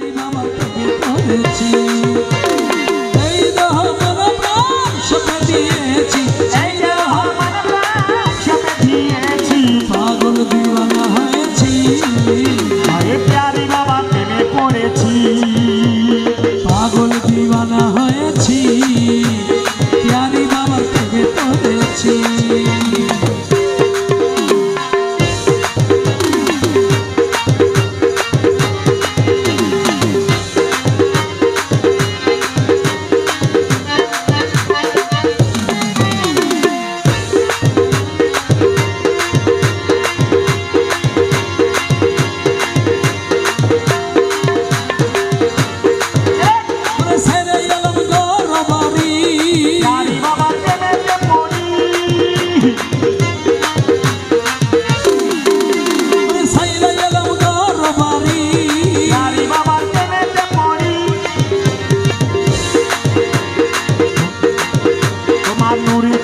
দিলাম করেছি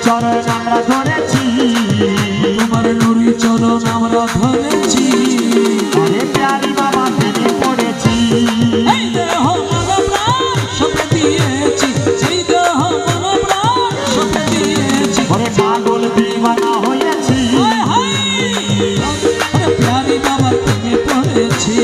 চরণ আমরা ধরেছি। তোমার নুরি চরণ আমরা ধরেছি। আরে প্যারি বাবা প্রেমে পড়েছি। এই দেহ মন প্রাণ সবে দিয়েছি। সেই দেহ মন প্রাণ সবে দিয়েছি। ওরে পাগল দিওয়ানা হয়েছি। আরে প্যারি বাবা প্রেমে পড়েছি।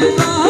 Bye.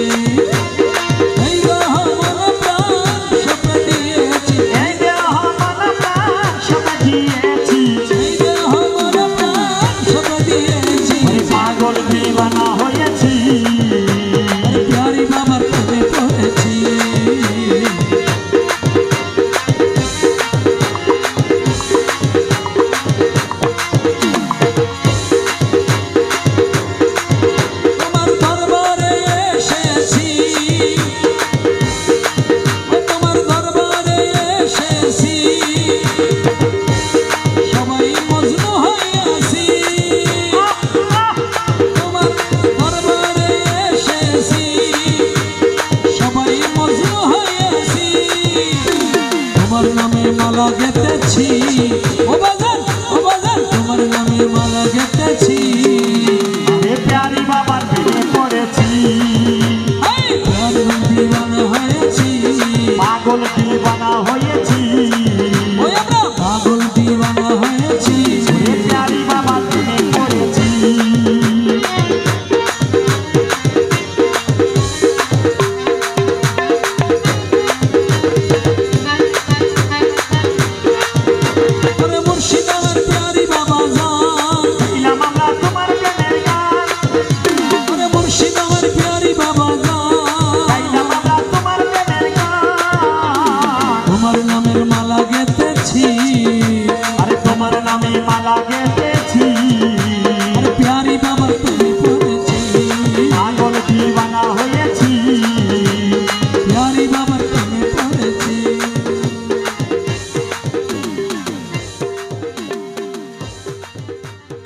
যেতেছি